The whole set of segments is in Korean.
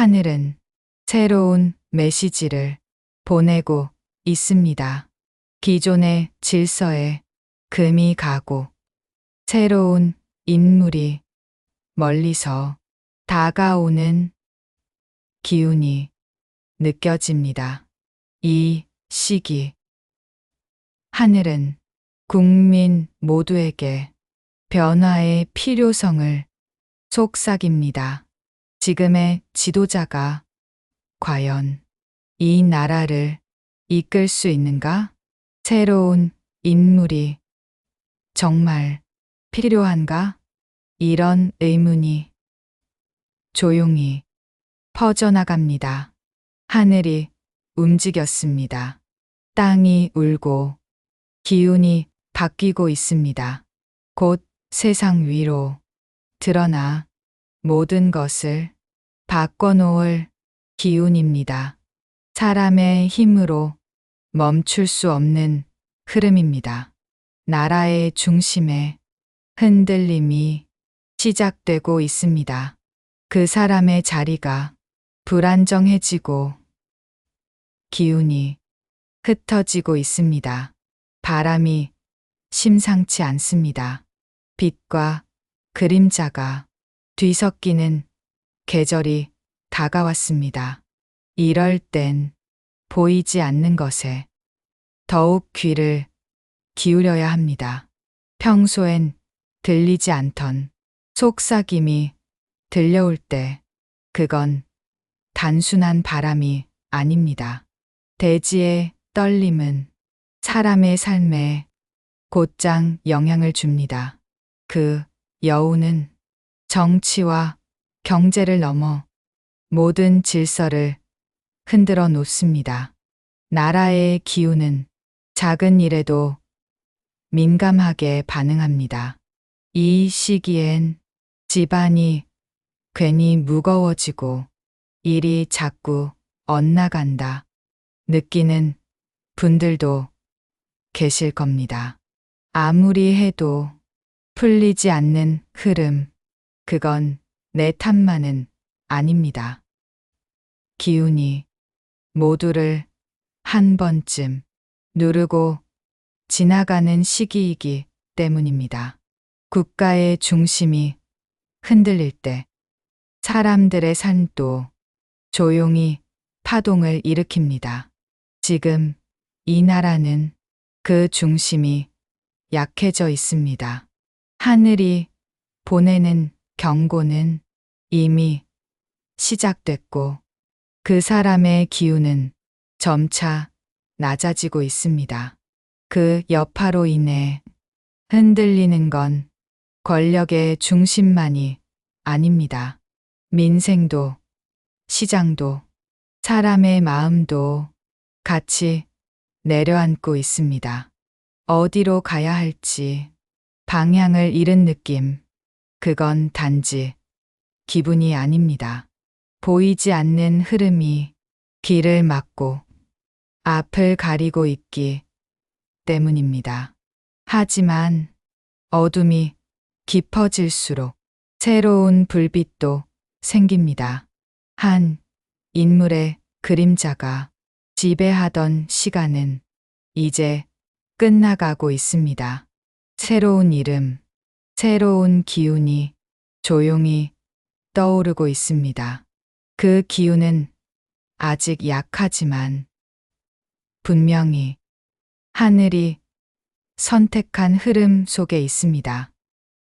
하늘은 새로운 메시지를 보내고 있습니다. 기존의 질서에 금이 가고 새로운 인물이 멀리서 다가오는 기운이 느껴집니다. 이 시기 하늘은 국민 모두에게 변화의 필요성을 속삭입니다. 지금의 지도자가 과연 이 나라를 이끌 수 있는가? 새로운 인물이 정말 필요한가? 이런 의문이 조용히 퍼져나갑니다. 하늘이 움직였습니다. 땅이 울고 기운이 바뀌고 있습니다. 곧 세상 위로 드러나 모든 것을 바꿔놓을 기운입니다. 사람의 힘으로 멈출 수 없는 흐름입니다. 나라의 중심에 흔들림이 시작되고 있습니다. 그 사람의 자리가 불안정해지고 기운이 흩어지고 있습니다. 바람이 심상치 않습니다. 빛과 그림자가 뒤섞이는 계절이 다가왔습니다. 이럴 땐 보이지 않는 것에 더욱 귀를 기울여야 합니다. 평소엔 들리지 않던 속삭임이 들려올 때 그건 단순한 바람이 아닙니다. 대지의 떨림은 사람의 삶에 곧장 영향을 줍니다. 그 여우는 정치와 경제를 넘어 모든 질서를 흔들어 놓습니다. 나라의 기운은 작은 일에도 민감하게 반응합니다. 이 시기엔 집안이 괜히 무거워지고 일이 자꾸 엇나간다 느끼는 분들도 계실 겁니다. 아무리 해도 풀리지 않는 흐름, 그건 내 탓만은 아닙니다. 기운이 모두를 한 번쯤 누르고 지나가는 시기이기 때문입니다. 국가의 중심이 흔들릴 때 사람들의 삶도 조용히 파동을 일으킵니다. 지금 이 나라는 그 중심이 약해져 있습니다. 하늘이 보내는 경고는 이미 시작됐고 그 사람의 기운은 점차 낮아지고 있습니다. 그 여파로 인해 흔들리는 건 권력의 중심만이 아닙니다. 민생도, 시장도, 사람의 마음도 같이 내려앉고 있습니다. 어디로 가야 할지 방향을 잃은 느낌. 그건 단지 기분이 아닙니다. 보이지 않는 흐름이 길을 막고 앞을 가리고 있기 때문입니다. 하지만 어둠이 깊어질수록 새로운 불빛도 생깁니다. 한 인물의 그림자가 지배하던 시간은 이제 끝나가고 있습니다. 새로운 이름, 새로운 기운이 조용히 떠오르고 있습니다. 그 기운은 아직 약하지만 분명히 하늘이 선택한 흐름 속에 있습니다.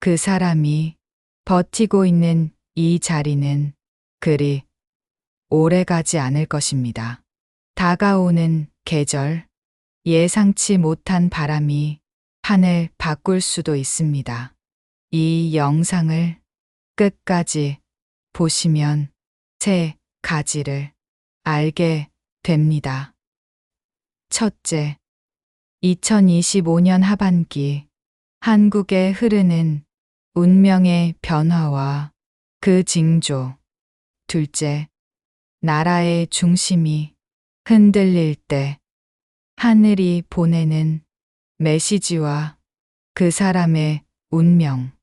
그 사람이 버티고 있는 이 자리는 그리 오래 가지 않을 것입니다. 다가오는 계절, 예상치 못한 바람이 판을 바꿀 수도 있습니다. 이 영상을 끝까지 보시면 세 가지를 알게 됩니다. 첫째, 2025년 하반기 한국에 흐르는 운명의 변화와 그 징조. 둘째, 나라의 중심이 흔들릴 때 하늘이 보내는 메시지와 그 사람의 운명.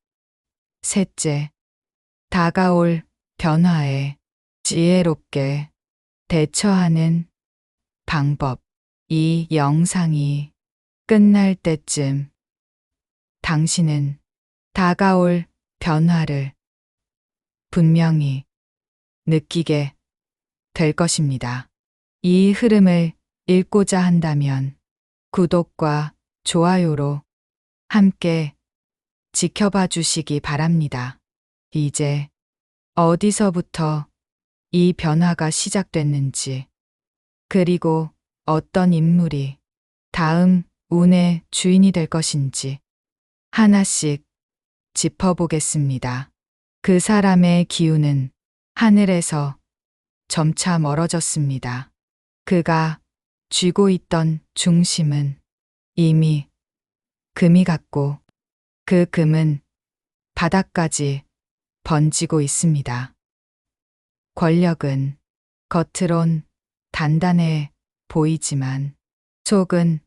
셋째, 다가올 변화의 지혜롭게 대처하는 방법. 이 영상이 끝날 때쯤 당신은 다가올 변화를 분명히 느끼게 될 것입니다. 이 흐름을 읽고자 한다면 구독과 좋아요로 함께 지켜봐 주시기 바랍니다. 이제 어디서부터 이 변화가 시작됐는지, 그리고 어떤 인물이 다음 운의 주인이 될 것인지 하나씩 짚어보겠습니다. 그 사람의 기운은 하늘에서 점차 멀어졌습니다. 그가 쥐고 있던 중심은 이미 금이 같고 그 금은 바닥까지 번지고 있습니다. 권력은 겉으론 단단해 보이지만 속은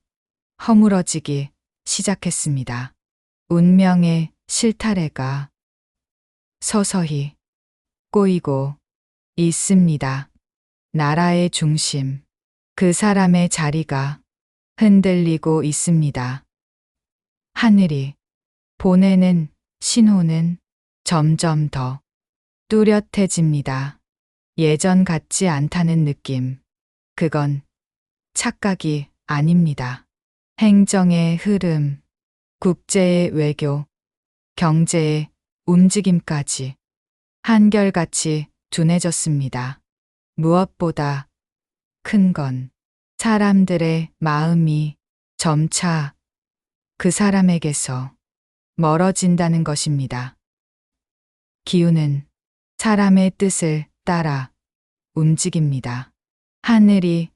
허물어지기 시작했습니다. 운명의 실타래가 서서히 꼬이고 있습니다. 나라의 중심, 그 사람의 자리가 흔들리고 있습니다. 하늘이 보내는 신호는 점점 더 뚜렷해집니다. 예전 같지 않다는 느낌. 그건 착각이 아닙니다. 행정의 흐름, 국제의 외교, 경제의 움직임까지 한결같이 둔해졌습니다. 무엇보다 큰 건 사람들의 마음이 점차 그 사람에게서 멀어진다는 것입니다. 기운은 사람의 뜻을 따라 움직입니다. 하늘이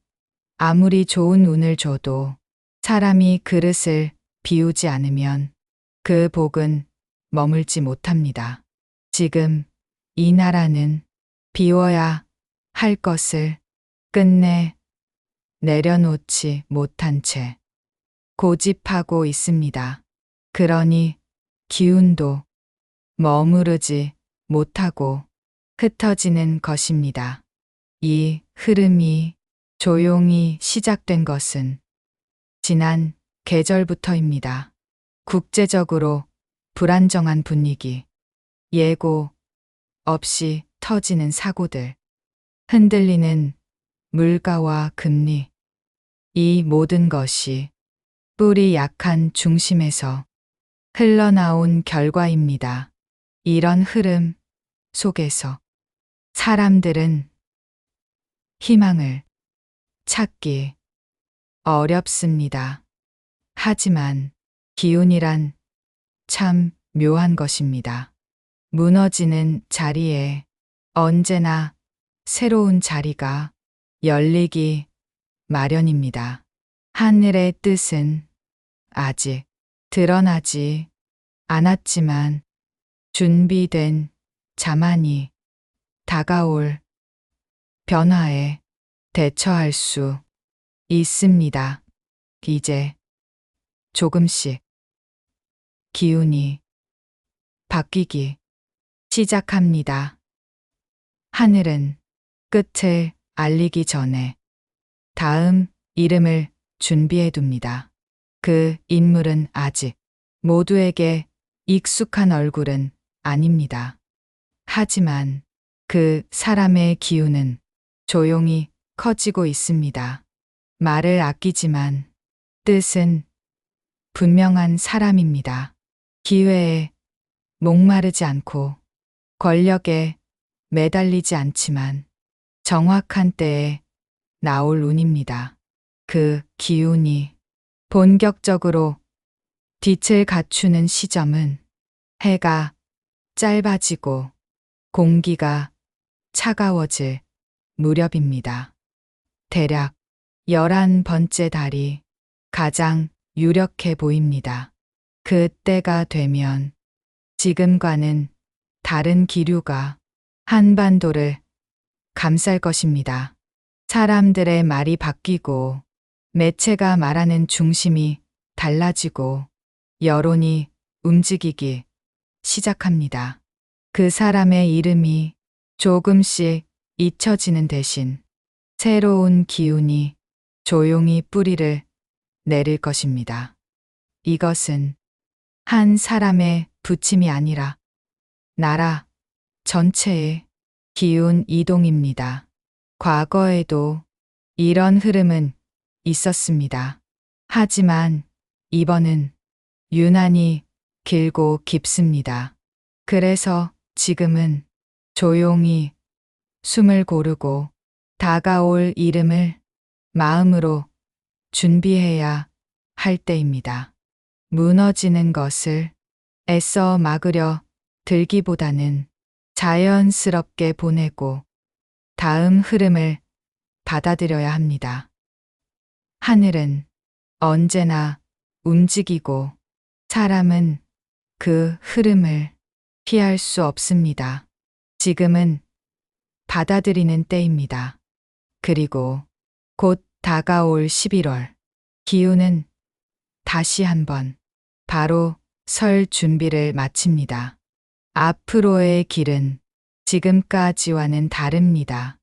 아무리 좋은 운을 줘도 사람이 그릇을 비우지 않으면 그 복은 머물지 못합니다. 지금 이 나라는 비워야 할 것을 끝내 내려놓지 못한 채 고집하고 있습니다. 그러니 기운도 머무르지 못하고 흩어지는 것입니다. 이 흐름이 조용히 시작된 것은 지난 계절부터입니다. 국제적으로 불안정한 분위기, 예고 없이 터지는 사고들, 흔들리는 물가와 금리, 이 모든 것이 뿌리 약한 중심에서 흘러나온 결과입니다. 이런 흐름 속에서 사람들은 희망을 찾기 어렵습니다. 하지만 기운이란 참 묘한 것입니다. 무너지는 자리에 언제나 새로운 자리가 열리기 마련입니다. 하늘의 뜻은 아직 드러나지 않았지만 준비된 자만이 다가올 변화에 대처할 수 있습니다. 이제 조금씩 기운이 바뀌기 시작합니다. 하늘은 끝을 알리기 전에 다음 이름을 준비해 둡니다. 그 인물은 아직 모두에게 익숙한 얼굴은 아닙니다. 하지만 그 사람의 기운은 조용히 커지고 있습니다. 말을 아끼지만 뜻은 분명한 사람입니다. 기회에 목마르지 않고 권력에 매달리지 않지만 정확한 때에 나올 운입니다. 그 기운이 본격적으로 빛을 갖추는 시점은 해가 짧아지고 공기가 차가워질 무렵입니다. 대략 11번째 달이 가장 유력해 보입니다. 그때가 되면 지금과는 다른 기류가 한반도를 감쌀 것입니다. 사람들의 말이 바뀌고 매체가 말하는 중심이 달라지고 여론이 움직이기 시작합니다. 그 사람의 이름이 조금씩 잊혀지는 대신 새로운 기운이 조용히 뿌리를 내릴 것입니다. 이것은 한 사람의 부침이 아니라 나라 전체의 기운 이동입니다. 과거에도 이런 흐름은 있었습니다. 하지만 이번은 유난히 길고 깊습니다. 그래서 지금은 조용히 숨을 고르고 다가올 이름을 마음으로 준비해야 할 때입니다. 무너지는 것을 애써 막으려 들기보다는 자연스럽게 보내고 다음 흐름을 받아들여야 합니다. 하늘은 언제나 움직이고 사람은 그 흐름을 피할 수 없습니다. 지금은 받아들이는 때입니다. 그리고 곧 다가올 11월 기후는 다시 한번 바로 설 준비를 마칩니다. 앞으로의 길은 지금까지와는 다릅니다.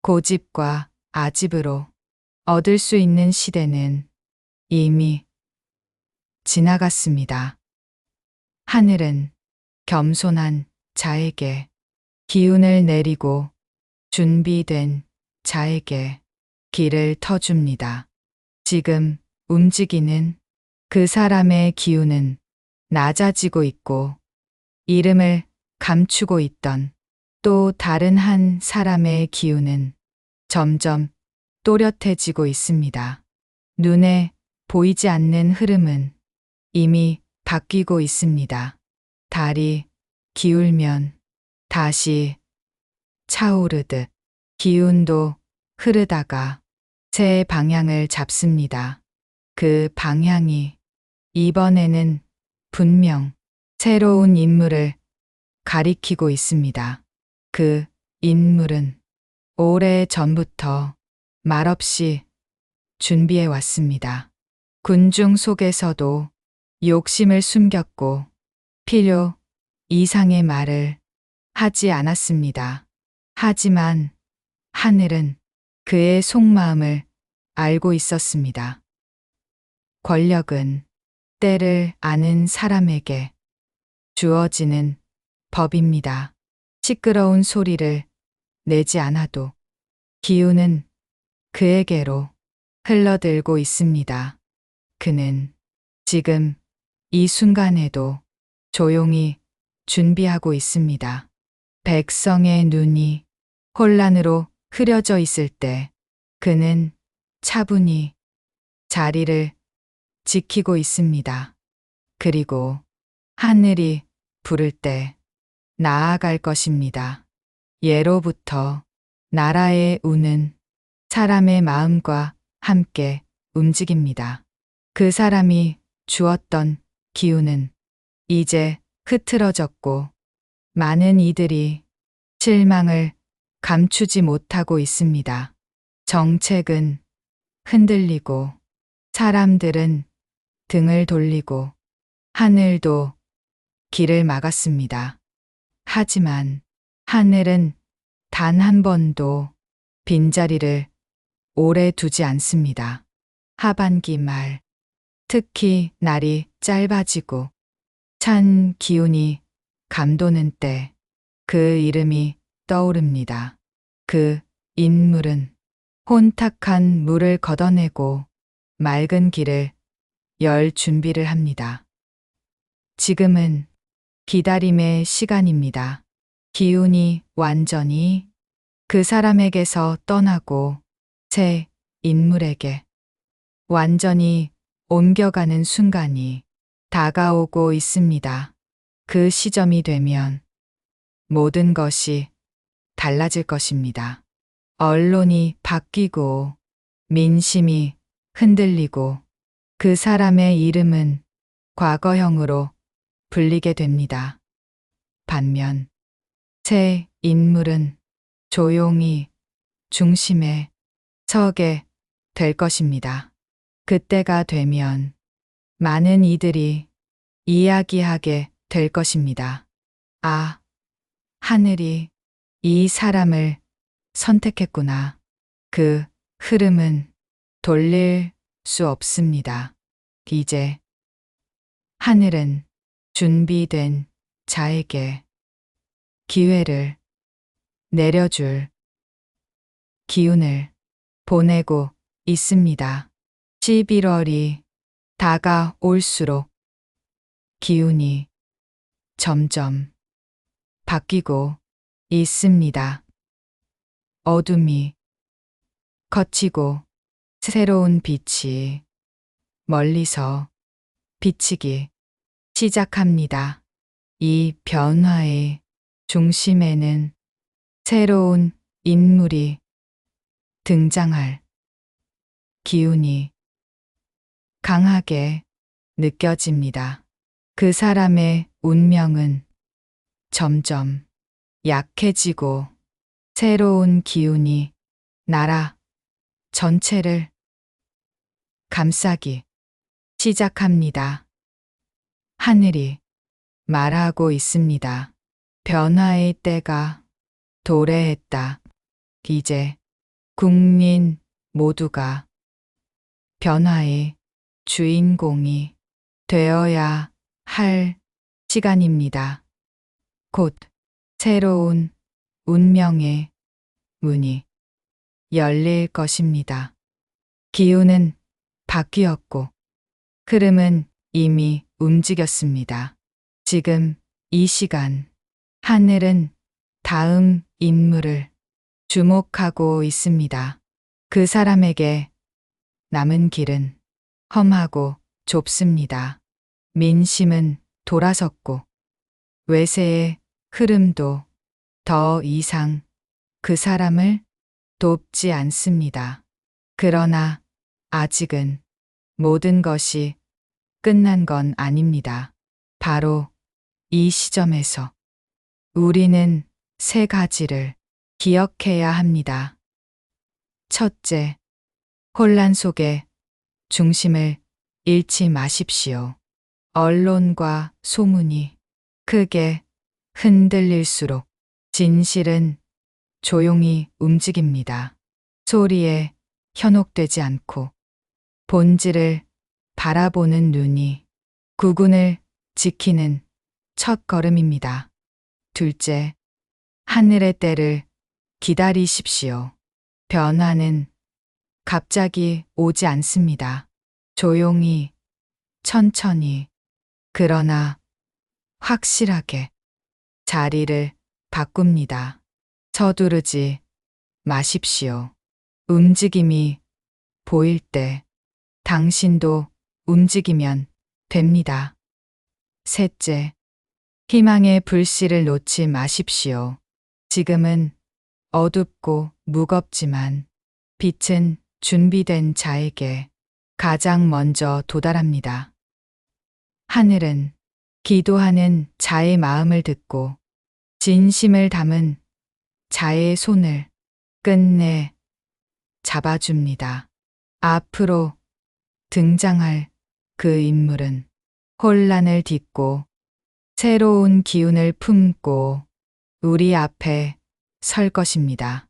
고집과 아집으로 얻을 수 있는 시대는 이미 지나갔습니다. 하늘은 겸손한 자에게 기운을 내리고 준비된 자에게 길을 터줍니다. 지금 움직이는 그 사람의 기운은 낮아지고 있고 이름을 감추고 있던 또 다른 한 사람의 기운은 점점 또렷해지고 있습니다. 눈에 보이지 않는 흐름은 이미 바뀌고 있습니다. 달이 기울면 다시 차오르듯 기운도 흐르다가 새 방향을 잡습니다. 그 방향이 이번에는 분명 새로운 인물을 가리키고 있습니다. 그 인물은 오래 전부터 말없이 준비해 왔습니다. 군중 속에서도 욕심을 숨겼고 필요 이상의 말을 하지 않았습니다. 하지만 하늘은 그의 속마음을 알고 있었습니다. 권력은 때를 아는 사람에게 주어지는 법입니다. 시끄러운 소리를 내지 않아도 기운은 그에게로 흘러들고 있습니다. 그는 지금 이 순간에도 조용히 준비하고 있습니다. 백성의 눈이 혼란으로 흐려져 있을 때 그는 차분히 자리를 지키고 있습니다. 그리고 하늘이 부를 때 나아갈 것입니다. 예로부터 나라의 운은 사람의 마음과 함께 움직입니다. 그 사람이 주었던 기운은 이제 흐트러졌고 많은 이들이 실망을 감추지 못하고 있습니다. 정책은 흔들리고 사람들은 등을 돌리고 하늘도 길을 막았습니다. 하지만 하늘은 단 한 번도 빈자리를 오래 두지 않습니다. 하반기 말, 특히 날이 짧아지고 찬 기운이 감도는 때 그 이름이 떠오릅니다. 그 인물은 혼탁한 물을 걷어내고 맑은 길을 열 준비를 합니다. 지금은 기다림의 시간입니다. 기운이 완전히 그 사람에게서 떠나고 새 인물에게 완전히 옮겨가는 순간이 다가오고 있습니다. 그 시점이 되면 모든 것이 달라질 것입니다. 언론이 바뀌고 민심이 흔들리고 그 사람의 이름은 과거형으로 불리게 됩니다. 반면 새 인물은 조용히 중심에 서게 될 것입니다. 그때가 되면 많은 이들이 이야기하게 될 것입니다. 아, 하늘이 이 사람을 선택했구나. 그 흐름은 돌릴 수 없습니다. 이제 하늘은 준비된 자에게 기회를 내려줄 기운을 보내고 있습니다. 11월이 다가올수록 기운이 점점 바뀌고 있습니다. 어둠이 거치고 새로운 빛이 멀리서 비치기 시작합니다. 이 변화의 중심에는 새로운 인물이 등장할 기운이 강하게 느껴집니다. 그 사람의 운명은 점점 약해지고 새로운 기운이 나라 전체를 감싸기 시작합니다. 하늘이 말하고 있습니다. 변화의 때가 도래했다. 이제 국민 모두가 변화의 주인공이 되어야 할 시간입니다. 곧 새로운 운명의 문이 열릴 것입니다. 기운은 바뀌었고 흐름은 이미 움직였습니다. 지금 이 시간 하늘은 다음 인물을 주목하고 있습니다. 그 사람에게 남은 길은 험하고 좁습니다. 민심은 돌아섰고 외세의 흐름도 더 이상 그 사람을 돕지 않습니다. 그러나 아직은 모든 것이 끝난 건 아닙니다. 바로 이 시점에서 우리는 세 가지를 기억해야 합니다. 첫째, 혼란 속에 중심을 잃지 마십시오. 언론과 소문이 크게 흔들릴수록 진실은 조용히 움직입니다. 소리에 현혹되지 않고 본질을 바라보는 눈이 구군을 지키는 첫 걸음입니다. 둘째, 하늘의 때를 기다리십시오. 변화는 갑자기 오지 않습니다. 조용히, 천천히, 그러나 확실하게 자리를 바꿉니다. 서두르지 마십시오. 움직임이 보일 때 당신도 움직이면 됩니다. 셋째, 희망의 불씨를 놓지 마십시오. 지금은 어둡고 무겁지만 빛은 준비된 자에게 가장 먼저 도달합니다. 하늘은 기도하는 자의 마음을 듣고 진심을 담은 자의 손을 끝내 잡아줍니다. 앞으로 등장할 그 인물은 혼란을 딛고 새로운 기운을 품고 우리 앞에 설 것입니다.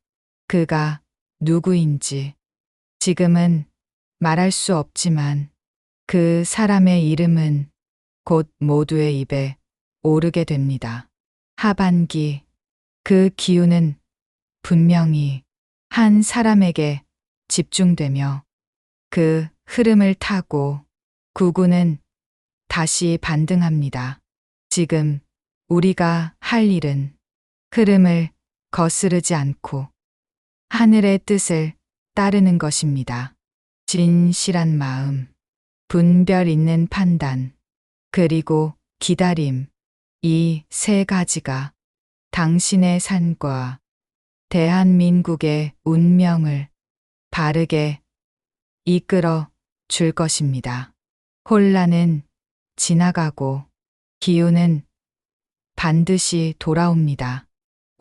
그가 누구인지 지금은 말할 수 없지만 그 사람의 이름은 곧 모두의 입에 오르게 됩니다. 하반기 그 기운은 분명히 한 사람에게 집중되며 그 흐름을 타고 구구는 다시 반등합니다. 지금 우리가 할 일은 흐름을 거스르지 않고 하늘의 뜻을 따르는 것입니다. 진실한 마음, 분별 있는 판단, 그리고 기다림, 이 세 가지가 당신의 산과 대한민국의 운명을 바르게 이끌어 줄 것입니다. 혼란은 지나가고 기운은 반드시 돌아옵니다.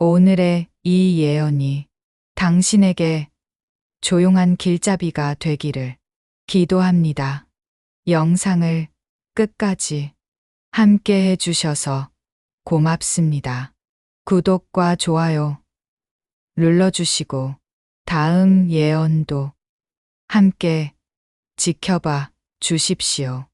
오늘의 이 예언이 당신에게 조용한 길잡이가 되기를 기도합니다. 영상을 끝까지 함께 해주셔서 고맙습니다. 구독과 좋아요 눌러주시고 다음 예언도 함께 지켜봐 주십시오.